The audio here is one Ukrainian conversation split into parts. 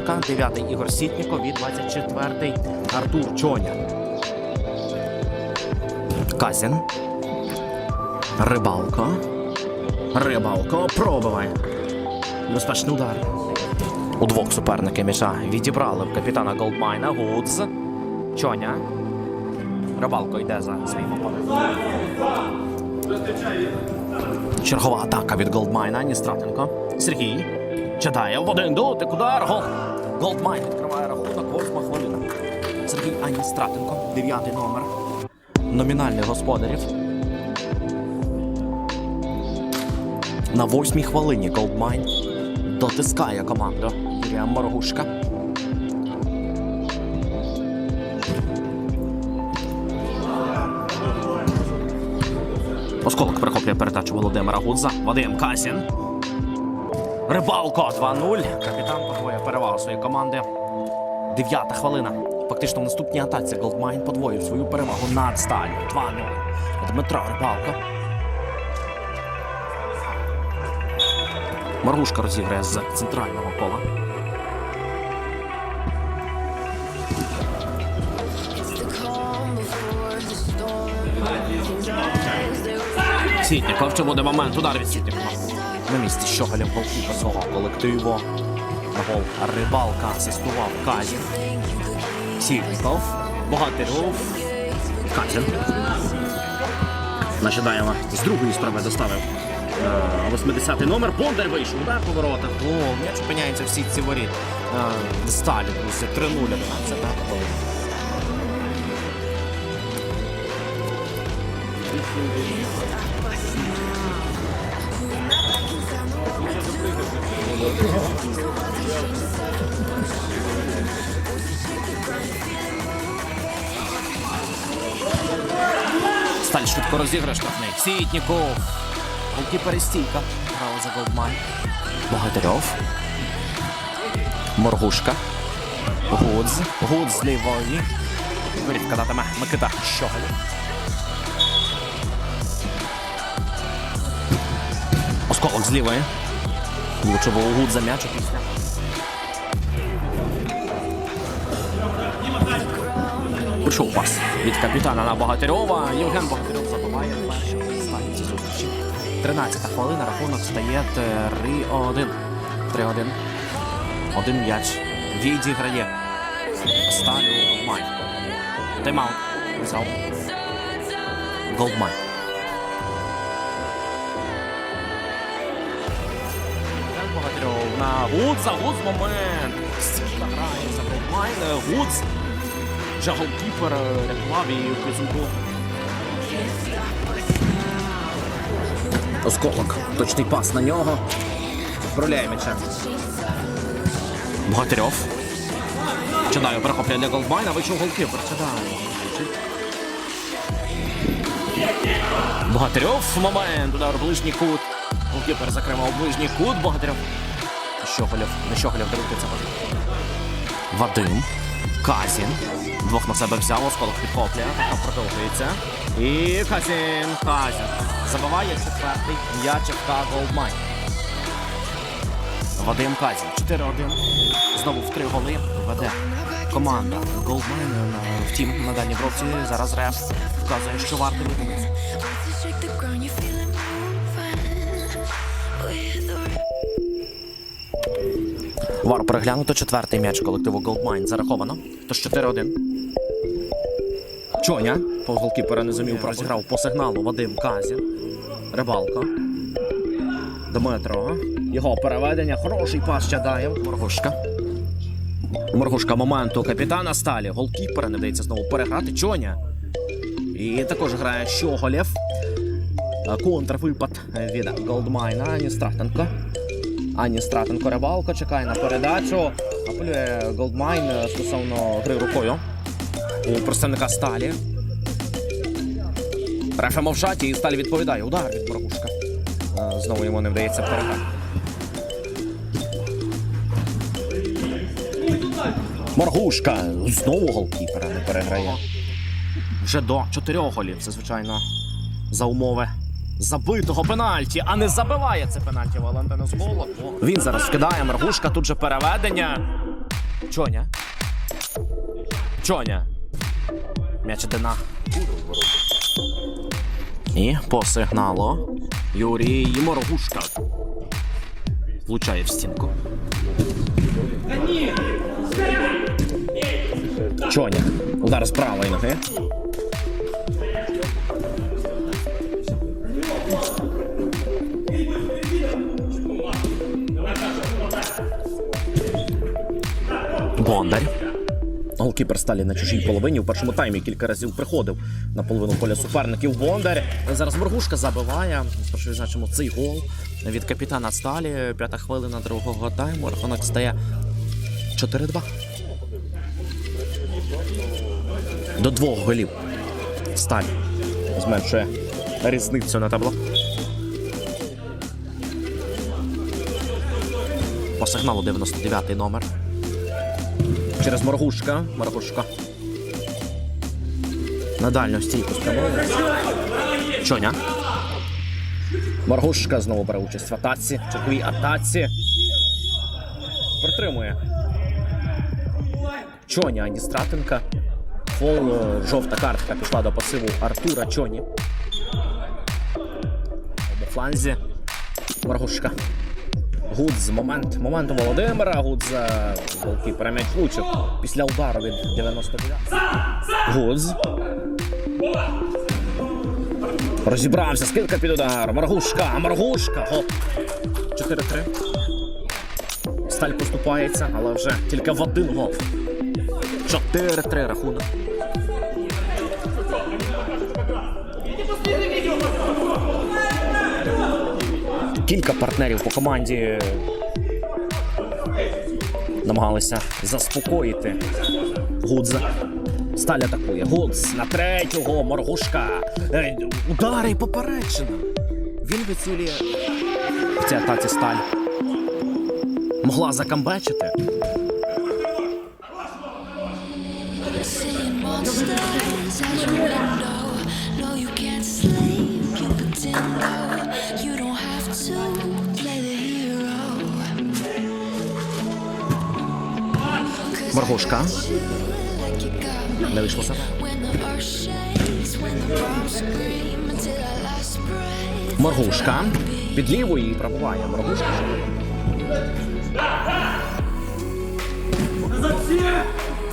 капітан 9-й Ігор Сітніков і 24-й Артур Чоня. Казін. Рибалко. Рибалко пробиває. Небезпечний удар. У двох суперники м'яча відібрали в капітана Голдмайна. Гудз. Чоня. Рибалко йде за своїм опонентом. Чергова атака від Голдмайна. Ністратенко. Сергій. Читає в один дотик. Удар. Гол. Голдмайн відкриває рахунок. Восьма хвилина. Сергій Аністратенко. Дев'ятий номер. Номінальних господарів. На восьмій хвилині Голдмайн дотискає команду Юрія Моргушка. Осколок перехоплює передачу Володимира Гудза. Вадим Касін. Рибалко 2-0. Капітан подвоює перевагу своєї команди. Дев'ята хвилина. Фактично в наступній атаці Голдмайн подвоїв свою перевагу над сталю. 2-0. Дмитро Рибалко. Маргушка розіграє з центрального кола. Сітніков, чи буде момент удар від Сітнікова. На місці Щоголів голкіпер свого колективу. Гол Рибалка асистував Казін. Сітніков. Богатиров. Казін. Начинаємо з другої справи доставив. е, 80-й номер. Бондар вийшов. Удар по. О, м'яч опиняється в сітці воріт. Е, Сталі, друзі, 3-0. 11 хвилин. Сталь швидко розіграє штрафний. Сітніков. Голкіпер і стійка. Грала за Голдмайн. Богатирьов. Моргушка. Гудз. Гудз з лівої. Вирід кадатиме Микита Щоголів. Осколок з лівої. Влучив у Гудза м'яч після. Пішов пас від капітана на Богатирьова. Євген Богатирьов забиває останній зустрічі. 13 хвилина, рахунок стає 3-1. 3-1. Один м'яч. Відіграє. Сталю Май. Тайм-аут. Взяв. Голдмай. Євген Богатирьов на Гудза. Гудз момент. Грає за Голдмайн. Гудз. Вже голкіпер е, рятував і підсумку. Осколок. Точний пас на нього. Відправляє м'яча. Богатирьов. Чадаю перехоплює для Голдмайна. Вийшов голкіпер. Чадаю. Богатирьов. Момент. Удар ближній кут. Голкіпер закривав ближній кут. Богатирьов. Щоголєв. Не Щоголєв дорогиться. Вадим. Казін. Двох на себе взяв, осколок підхоплює, атака продовжується. І Казін, Казін. Забиває четвертий м'яч ФК Голдмайн. Вадим Казін. 4-1. Знову в три голи веде команда Голдмайн. Втім, на дальній бровці зараз реф вказує, що варто відмовитися. Вар переглянуто четвертий м'яч колективу Голдмайн зараховано. Тож 4-1. Чоня. Голкіпера не зумів розіграв по сигналу Вадим Казін. Рибалко. Дмитро. Його переведення. Хороший пас Чадаєв. Моргушка. Моргушка моменту капітана Сталі. Голкіпера не вдається знову переграти. Чоня. І також грає Щоголєв. Е, Контрвипад від Голдмайна. Ані Стратенко. Ані Стратенко Рибалко чекає на передачу. Апелює Голдмайн е, стосовно гри рукою у представника Сталі. Рефе мовчать і Сталі відповідає. Удар від Моргушка. Е, Знову йому не вдається переграти. Моргушка. Знову голкіпера не переграє. Вже до чотирьох голів. Це, звичайно, за умови забитого пенальті, а не забиває це пенальті Валентина з голу. Він зараз скидає Маргушка, тут же переведення. Чоня. Чоня. М'яч іде. І по сигналу Юрій Моргушка. Влучає в стінку. Чоня. Удар з правої ноги. Бондар. Голкіпер Сталі на чужій половині в першому таймі кілька разів приходив на половину поля суперників. Бондар. Зараз Моргушка забиває. Спершу відзначимо цей гол від капітана Сталі. П'ята хвилина другого тайму. Рахунок стає 4-2. До двох голів. Сталь зменшує різницю на табло. По сигналу 99 номер. Через Моргушка. Моргушка. На дальню стійку спрямовує. Чоня. Моргушка знову бере участь в атаці. Черговій атаці. Притримує. Чоня, ані Стратенка. Фол, е, жовта картка пішла до пасиву Артура Чоні. На фланзі. Моргушка. Гудз, момент, момент у Володимира. Гудз е, голкіпера м'яч влучив після удару від 99. Гудз. Розібрався, скидка під удар. Маргушка, Маргушка. Гол. 4-3. Сталь поступається, але вже тільки в один гол. 4-3 рахунок. Кілька партнерів по команді намагалися заспокоїти Гудза. Сталь атакує. Гудз на третього. Моргушка. Е, Удари і попереджена. Він вицілює в цій атаці сталь. Могла закамбечити. Until our last breath. Моргушка. Під лівою пробуває. Моргушка.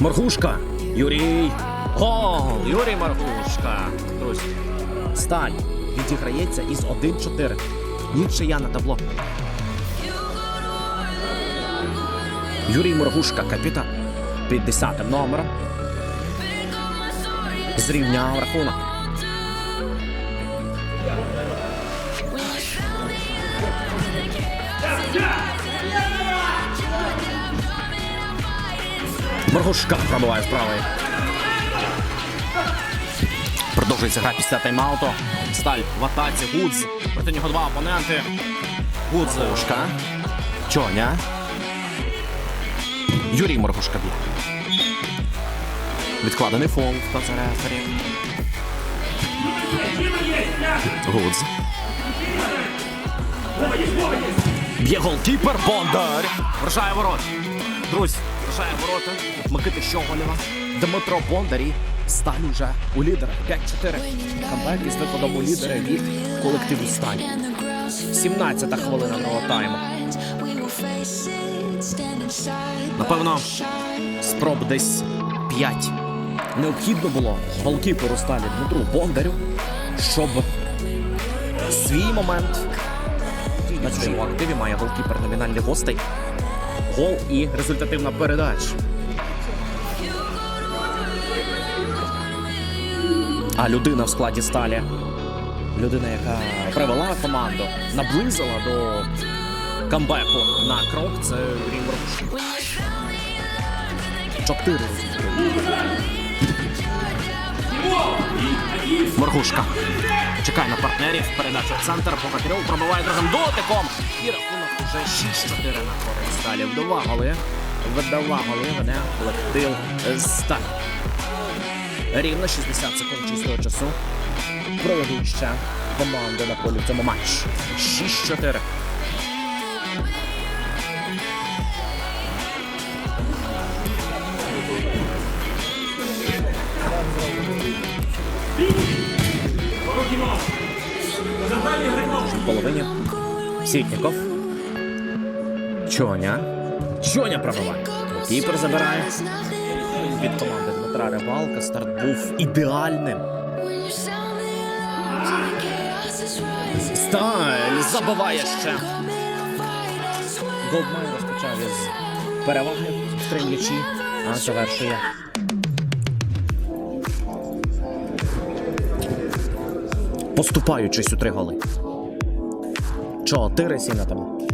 Моргушка. Юрій. Гол. Юрій Моргушка. Друзі. Сталь відіграється із 1-4. Нічия на табло. Юрій Моргушка, капітан. Під 10 номером. Зрівняв рахунок. Моргушка пробиває з правої. Продовжується гра після тайм-ауту. Сталь в атаці. Гудз. Проти нього два опоненти. Гудз. Моргушка. Чоня. Юрій Моргушка. Відкладений фол. Хто це рефері? Гудз. Б'є голкіпер Бондар. Вражає ворот. Друзі, вражає ворота. Микити Щоголєва. Дмитро Бондар і Сталь уже у лідера. 5-4. Камбек із виходом у лідера від колективу Сталь. 17-та хвилина нового тайму. Напевно, спроб десь 5. Необхідно було голкіперу Сталі Дмитру Бондарю, щоб свій момент на своєму активі має голкіпер номінальних гостей. Гол і результативна передача. А людина в складі сталі. Людина, яка привела команду, наблизила до камбеку на крок. Це Моргуш. Чотири Моргушка. Чекає на партнерів. Передача в центр. Богатирьов пробиває другим дотиком. І рахунок вже 6-4 на користь Сталі. Вдова голи. Видава голи веде колектив Сталь. Рівно 60 секунд чистого часу. проведуть ще команди на полі в цьому матчі. 6-4. Половині. Сітніков. Чоня. Чоня пробиває. Кіпер забирає. Від команди Дмитра Рибалка старт був ідеальним. Стайль забиває ще. Голдмайн розпочав із переваги в три м'ячі, а завершує. Поступаючись у три голи. Чотири сіна тому.